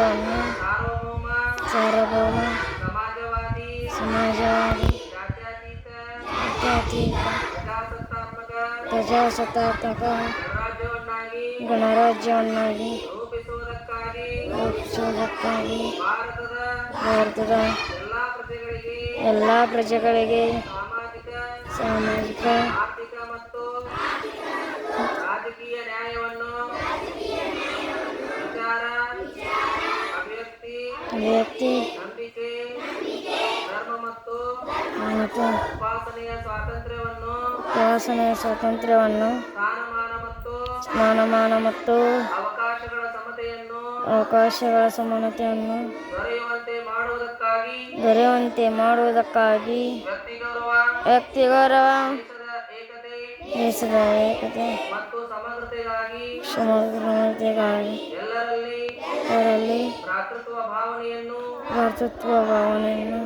ಸಾರ್ವಭೌಮ ಸಾರ್ವಭೌಮ ಸಮಾಜವಾದಿ ಜಾತ್ಯತೀತ ಪ್ರಜಾಸತ್ತಾತ್ಮಕ ಗಣರಾಜ್ಯವನ್ನಾಗಿ ರೂಪಿಸುವುದಕ್ಕಾಗಿ ಭಾರತದ ಎಲ್ಲಾ ಪ್ರಜೆಗಳಿಗೆ ಸಾಮಾಜಿಕ ರಾಜಕೀಯ ನ್ಯಾಯವನ್ನು ವಿಚಾರ ಅಭಿವ್ಯಕ್ತಿ. ಉಪಾಸನೆಯ ಸ್ವಾತಂತ್ರ್ಯವನ್ನು ಸ್ಥಾನಮಾನ ಮತ್ತು ಅವಕಾಶಗಳ ಸಮಾನತೆಯನ್ನು ದೊರೆಯುವಂತೆ ಮಾಡುವುದಕ್ಕಾಗಿ ವ್ಯಕ್ತಿ ಗೌರವ ಏಕತೆ ಸಮಗ್ರತೆಗಾಗಿ ಅವರಲ್ಲಿ ಭ್ರಾತೃತ್ವ ಭಾವನೆಯನ್ನು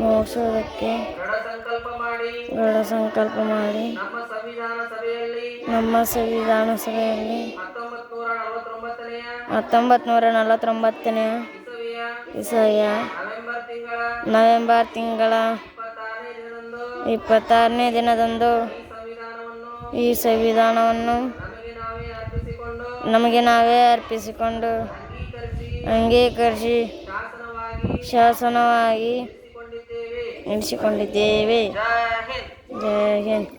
ಮೂಡಿಸೋದಕ್ಕೆ ದೃಢ ಸಂಕಲ್ಪ ಮಾಡಿ. ದೃಢ ಸಂಕಲ್ಪ ಮಾಡಿ. ನಮ್ಮ ಸಂವಿಧಾನ ಸಭೆಯಲ್ಲಿ ಹತ್ತೊಂಬತ್ತು ನೂರ ನಲವತ್ತೊಂಬತ್ತನೇ ಇಸವಿಯ ಇಸವಿಯ ನವೆಂಬರ್ ತಿಂಗಳ ಇಪ್ಪತ್ತಾರನೇ ದಿನದಂದು ಈ ಸಂವಿಧಾನವನ್ನು ನಮಗೆ ನಾವೇ ಅರ್ಪಿಸಿಕೊಂಡು ಅಂಗೀಕರಿಸಿ ಶಾಸನವಾಗಿ ನಡೆಸಿಕೊಂಡಿದ್ದೇವೆ. ಜೈ ಹಿಂದ್.